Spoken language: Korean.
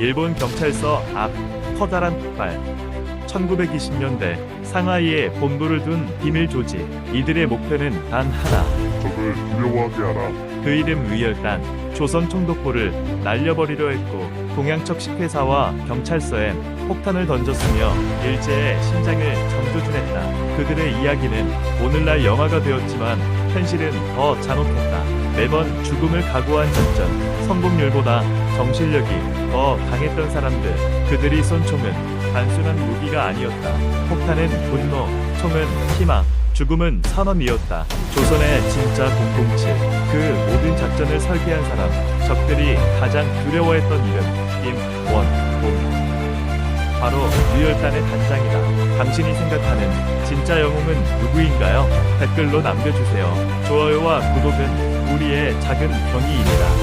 일본 경찰서 앞 커다란 폭발 1920년대 상하이에 본부를 둔 비밀 조직 이들의 목표는 단 하나 적을 두려워하게 하라. 그 이름 위열단 조선 총독부를 날려버리려 했고 동양척 식 회사와 경찰서엔 폭탄을 던졌으며 일제의 심장을 정조준했다. 그들의 이야기는 오늘날 영화가 되었지만 현실은 더 잔혹했다. 매번 죽음을 각오한 작전, 성공률보다 정신력이 더 강했던 사람들. 그들이 쏜 총은 단순한 무기가 아니었다. 폭탄은 분노, 총은 희망, 죽음은 선언이었다. 조선의 진짜 007. 그 모든 작전을 설계한 사람, 적들이 가장 두려워했던 이름, 김원봉. 바로 유열단의 단장이다. 당신이 생각하는 진짜 영웅은 누구인가요? 댓글로 남겨주세요. 좋아요와 구독은 우리의 작은 경의입니다.